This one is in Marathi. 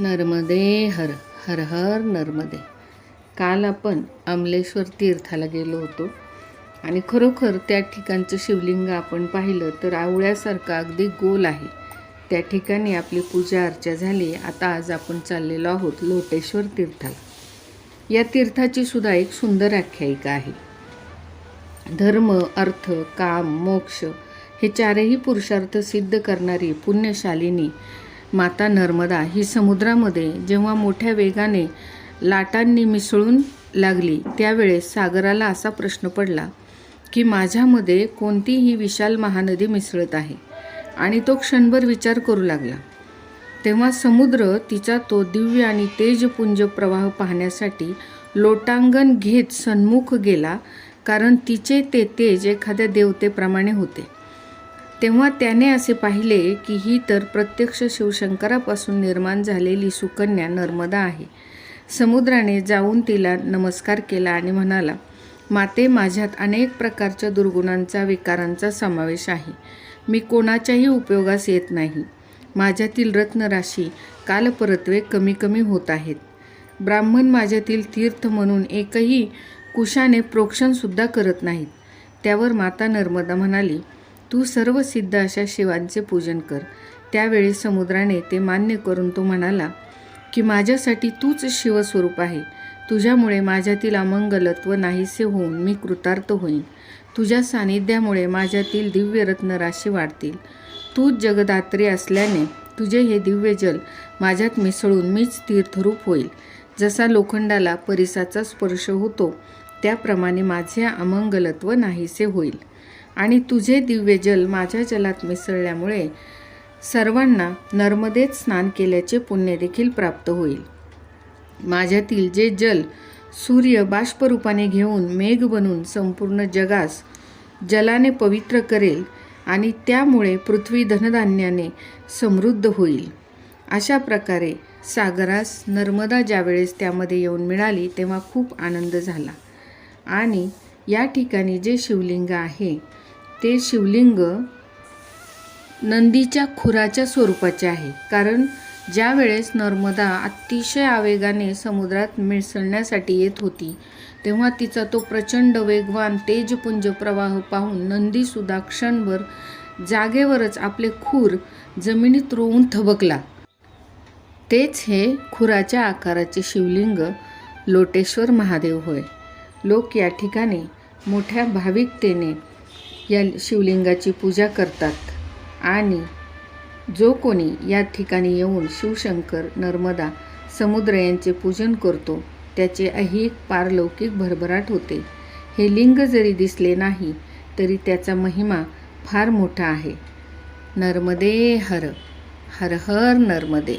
नर्मदे हर हर हर नर्मदे. काल आपण अमलेश्वर तीर्थाला गेलो होतो आणि खरोखर त्या ठिकाणचं शिवलिंग आपण पाहिलं तर आवळ्यासारखं अगदी गोल आहे. त्या ठिकाणी आपली पूजा अर्चा झाली. आता आज आपण चाललेलो आहोत लोटेश्वर तीर्थाला. या तीर्थाची सुद्धा एक सुंदर आख्यायिका आहे. धर्म अर्थ काम मोक्ष हे चारही पुरुषार्थ सिद्ध करणारी पुण्यशालिनी माता नर्मदा ही समुद्रामध्ये जेव्हा मोठ्या वेगाने लाटांनी मिसळून लागली त्यावेळेस सागराला असा प्रश्न पडला की माझ्यामध्ये कोणतीही विशाल महानदी मिसळत आहे आणि तो क्षणभर विचार करू लागला. तेव्हा समुद्र तिचा तो दिव्य आणि तेजपुंज प्रवाह पाहण्यासाठी लोटांगण घेत सन्मुख गेला कारण तिचे ते तेज एखाद्या देवतेप्रमाणे होते. तेव्हा त्याने असे पाहिले की ही तर प्रत्यक्ष शिवशंकरापासून निर्माण झालेली सुकन्या नर्मदा आहे. समुद्राने जाऊन तिला नमस्कार केला आणि म्हणाला माते माझ्यात अनेक प्रकारच्या दुर्गुणांचा विकारांचा समावेश आहे. मी कोणाच्याही उपयोगास येत नाही. माझ्यातील रत्नराशी कालपरत्वे कमी कमी होत आहेत. ब्राह्मण माझ्यातील तीर्थ म्हणून एकही कुशाने प्रोक्षणसुद्धा करत नाहीत. त्यावर माता नर्मदा म्हणाली तू सर्व सिद्ध अशा शिवांचे पूजन कर. त्यावेळी समुद्राने ते मान्य करून तो म्हणाला की माझ्यासाठी तूच शिवस्वरूप आहे. तुझ्यामुळे माझ्यातील अमंगलत्व नाहीसे होऊन मी कृतार्थ होईन. तुझ्या सानिध्यामुळे माझ्यातील दिव्य रत्नराशी वाढतील. तूच जगदात्री असल्याने तुझे हे दिव्य जल माझ्यात मिसळून मीच तीर्थरूप होईल. जसा लोखंडाला परिसाचा स्पर्श होतो त्याप्रमाणे माझे अमंगलत्व नाहीसे होईल. आणि तुझे दिव्य जल माझ्या जलात मिसळल्यामुळे सर्वांना नर्मदेत स्नान केल्याचे पुण्य देखील प्राप्त होईल. माझ्यातील जे जल सूर्य बाष्परूपाने घेऊन मेघ बनून संपूर्ण जगास जलाने पवित्र करेल आणि त्यामुळे पृथ्वी धनधान्याने समृद्ध होईल. अशा प्रकारे सागरास नर्मदा ज्यावेळेस त्यामध्ये येऊन मिळाली तेव्हा खूप आनंद झाला. आणि या ठिकाणी जे शिवलिंग आहे ते शिवलिंग नंदीच्या खुराच्या स्वरूपाचे आहे. कारण ज्या वेळेस नर्मदा अतिशय आवेगाने समुद्रात मिसळण्यासाठी येत होती तेव्हा तिचा तो प्रचंड वेगवान तेजपुंज प्रवाह पाहून नंदीसुद्धा क्षणभर जागेवरच आपले खूर जमिनीत रोवून थबकला. तेच हे खुराच्या आकाराचे शिवलिंग लोटेश्वर महादेव होय. लोक या ठिकाणी मोठ्या भाविकतेने या शिवलिंगाची पूजा करतात. आणि जो कोणी या ठिकाणी येऊन शिवशंकर नर्मदा समुद्र यांचे पूजन करतो त्याचे अहिक पारलौकिक भरभराट होते. हे लिंग जरी दिसले नाही तरी त्याचा महिमा फार मोठा आहे. नर्मदे हर हर हर नर्मदे.